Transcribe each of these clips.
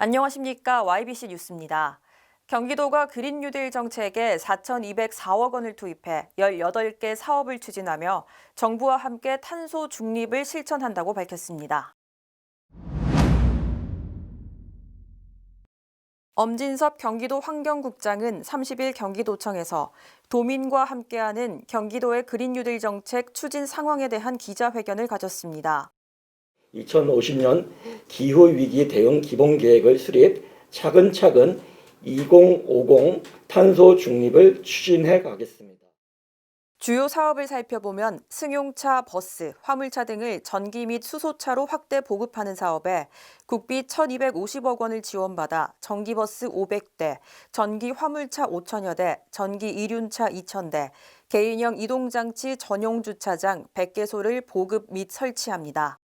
안녕하십니까. YBC 뉴스입니다. 경기도가 그린 뉴딜 정책에 4,204억 원을 투입해 18개 사업을 추진하며 정부와 함께 탄소 중립을 실천한다고 밝혔습니다. 엄진섭 경기도 환경국장은 30일 경기도청에서 도민과 함께하는 경기도의 그린 뉴딜 정책 추진 상황에 대한 기자회견을 가졌습니다. 2050년 기후 위기 대응 기본 계획을 수립 차근차근 2050 탄소 중립을 추진해 가겠습니다. 주요 사업을 살펴보면 승용차, 버스, 화물차 등을 전기 및 수소차로 확대 보급하는 사업에 국비 1,250억 원을 지원받아 전기버스 500대, 전기 화물차 5천여 대, 전기 이륜차 2,000대, 개인형 이동장치 전용 주차장 100개소를 보급 및 설치합니다.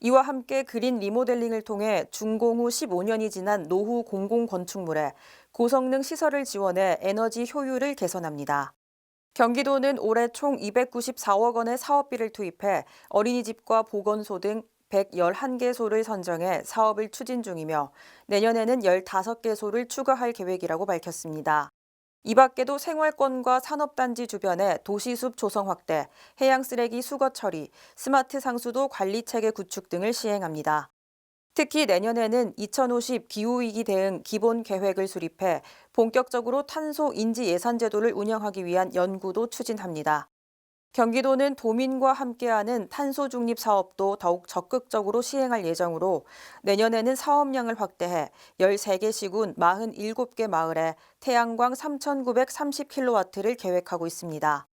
이와 함께 그린 리모델링을 통해 준공 후 15년이 지난 노후 공공 건축물에 고성능 시설을 지원해 에너지 효율을 개선합니다. 경기도는 올해 총 294억 원의 사업비를 투입해 어린이집과 보건소 등 111개소를 선정해 사업을 추진 중이며 내년에는 15개소를 추가할 계획이라고 밝혔습니다. 이 밖에도 생활권과 산업단지 주변의 도시숲 조성 확대, 해양 쓰레기 수거 처리, 스마트 상수도 관리 체계 구축 등을 시행합니다. 특히 내년에는 2050 기후위기 대응 기본 계획을 수립해 본격적으로 탄소 인지 예산 제도를 운영하기 위한 연구도 추진합니다. 경기도는 도민과 함께하는 탄소 중립 사업도 더욱 적극적으로 시행할 예정으로 내년에는 사업량을 확대해 13개 시군 47개 마을에 태양광 3,930kW를 계획하고 있습니다.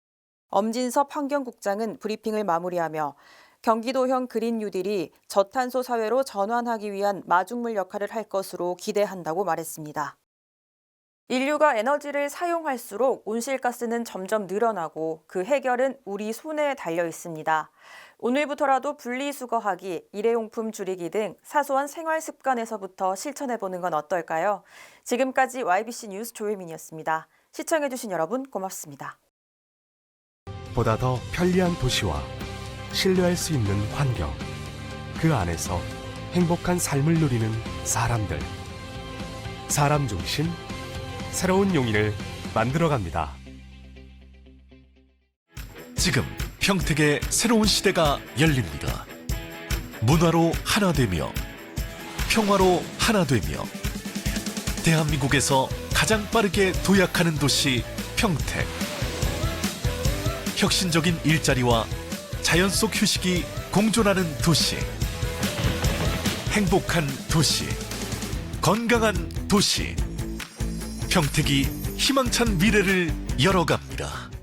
엄진섭 환경국장은 브리핑을 마무리하며 경기도형 그린 뉴딜이 저탄소 사회로 전환하기 위한 마중물 역할을 할 것으로 기대한다고 말했습니다. 인류가 에너지를 사용할수록 온실가스는 점점 늘어나고 그 해결은 우리 손에 달려 있습니다. 오늘부터라도 분리수거하기, 일회용품 줄이기 등 사소한 생활 습관에서부터 실천해보는 건 어떨까요? 지금까지 YBC 뉴스 조혜민이었습니다. 시청해주신 여러분 고맙습니다. 보다 더 편리한 도시와 신뢰할 수 있는 환경, 그 안에서 행복한 삶을 누리는 사람들. 사람 중심, 새로운 용인을 만들어갑니다. 지금 평택의 새로운 시대가 열립니다. 문화로 하나 되며 평화로 하나 되며 대한민국에서 가장 빠르게 도약하는 도시 평택. 혁신적인 일자리와 자연 속 휴식이 공존하는 도시. 행복한 도시. 건강한 도시. 평택이 희망찬 미래를 열어갑니다.